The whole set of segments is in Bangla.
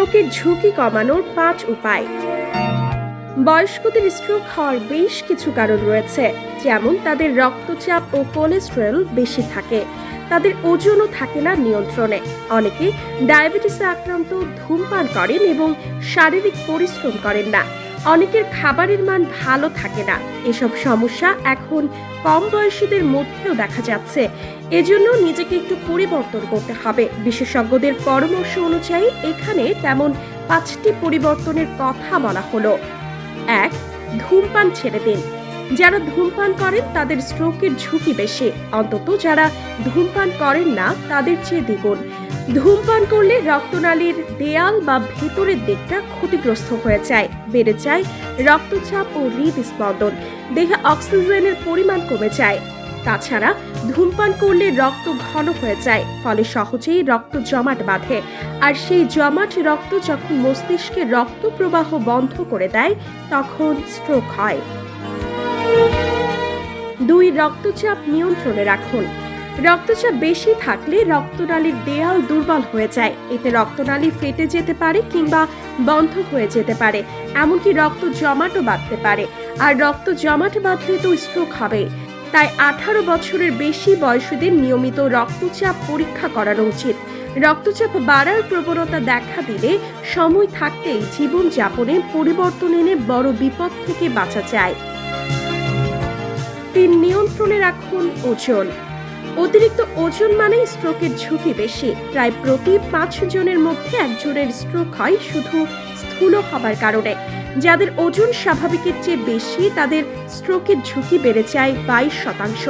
স্ট্রোকের ঝুঁকি কমানোর পাঁচ উপায়। বয়স্কদের স্ট্রোক হওয়ার বেশ কিছু কারণ রয়েছে, যেমন তাদের রক্তচাপ ও কোলেস্টেরল বেশি থাকে, তাদের ওজনও থাকে না নিয়ন্ত্রণে। অনেকে ডায়াবেটিসে আক্রান্ত, ধূমপান করেন এবং শারীরিক পরিশ্রম করেন না। অনেকের খাবারের মান ভালো থাকে না। এসব সমস্যা এখন কম বয়সীদের মধ্যেও দেখা যাচ্ছে। এজন্য নিজেকে একটু পরিবর্তন করতে হবে। বিশেষজ্ঞদের পরামর্শ অনুযায়ী এখানে তেমন পাঁচটি পরিবর্তনের কথা বলা হলো। এক, ধূমপান ছেড়ে দিন। যারা ধূমপান করেন, তাদের স্ট্রোকের ঝুঁকি বেশি। অন্তত যারা ধূমপান করেন না, তাদের চেয়ে দ্বিগুণ। ধূমপান করলে রক্তনালীর দেয়াল বা ভেতরের দিকটা ক্ষতিগ্রস্ত হয়ে যায়, বেড়ে যায় রক্তচাপ ও হৃদস্পন্দন। দেহে অক্সিজেনের পরিমাণ কমে যায়। তাছাড়া ধূমপান করলে রক্ত ঘন হয়ে যায়, ফলে সহজেই রক্ত জমাট বাঁধে। আর সেই জমাট রক্ত যখন মস্তিষ্কে রক্ত প্রবাহ বন্ধ করে দেয়, তখন স্ট্রোক হয়। দুই, রক্তচাপ নিয়ন্ত্রণে রাখুন। রক্তচাপ বেশি থাকলে রক্তনালীর দেয়াল দুর্বল হয়ে যায়। এতে রক্তনালী ফেটে যেতে পারে কিংবা বন্ধ হয়ে যেতে পারে, এমনকি রক্ত জমাটও বাঁধতে পারে। আর রক্ত জমাট বাঁধলে তো স্ট্রোক হবে। তাই আঠারো বছরের বেশি বয়সীদের নিয়মিত রক্তচাপ পরীক্ষা করানো উচিত। রক্তচাপ বাড়ার প্রবণতা দেখা দিলে সময় থাকতেই জীবনযাপনে পরিবর্তন এনে বড় বিপদ থেকে বাঁচা যায়। তিন, নিয়ন্ত্রণে রাখুন ওজন। অতিরিক্ত ওজন মানেই স্ট্রোকের ঝুঁকি বেশি। প্রায় প্রতি পাঁচ জনের মধ্যে একজনের স্ট্রোক হয় শুধু স্থূল হবার কারণে। যাদের ওজন স্বাভাবিকের চেয়ে বেশি, তাদের স্ট্রোকের ঝুঁকি বেড়ে যায় বাইশ শতাংশ।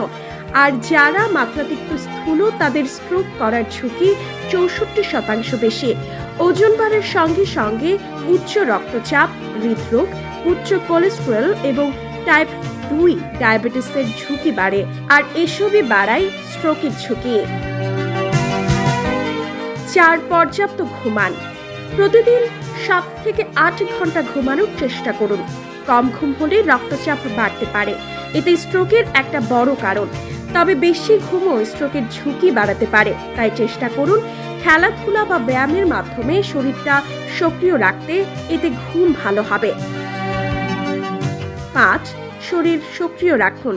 আর যারা মাত্রাতিরিক্ত স্থূল, তাদের স্ট্রোক করার ঝুঁকি চৌষট্টি শতাংশ বেশি। ওজন বাড়ার সঙ্গে সঙ্গে উচ্চ রক্তচাপ, হৃদরোগ, উচ্চ কোলেস্টেরল এবং টাইপ দুই ডায়াবেটিসের ঝুঁকি বাড়ে আর এসবই বাড়ায় স্ট্রোকের ঝুঁকি। চার পর্যাপ্ত ঘুমান। প্রতিদিন সাত থেকে আট ঘণ্টা ঘুমানোর চেষ্টা করুন। কম ঘুম হলে রক্তচাপ বাড়তে পারে। এতে স্ট্রোকের একটা বড় কারণ। তবে বেশি ঘুমও স্ট্রোকের ঝুঁকি বাড়াতে পারে। তাই চেষ্টা করুন খেলাধুলা বা ব্যায়ামের মাধ্যমে শরীরটা সক্রিয় রাখতে। এতে ঘুম ভালো হবে। পাঁচ শরীর সক্রিয় রাখুন।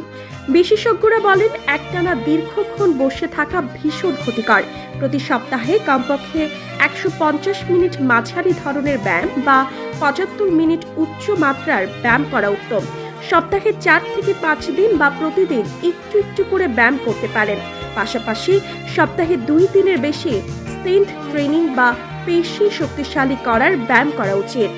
বিশেষজ্ঞরা বলেন, একটানা দীর্ঘক্ষণ বসে থাকা ভীষণ ক্ষতিকর। প্রতি সপ্তাহে কমপক্ষে একশো পঞ্চাশ মিনিট মাঝারি ধরনের ব্যায়াম বা পঁচাত্তর মিনিট উচ্চ মাত্রার ব্যায়াম করা উত্তম। সপ্তাহে চার থেকে পাঁচ দিন বা প্রতিদিন একটু একটু করে ব্যায়াম করতে পারেন। পাশাপাশি সপ্তাহে দুই দিনের বেশি স্ট্রেন্থ ট্রেনিং বা পেশি শক্তিশালী করার ব্যায়াম করা উচিত।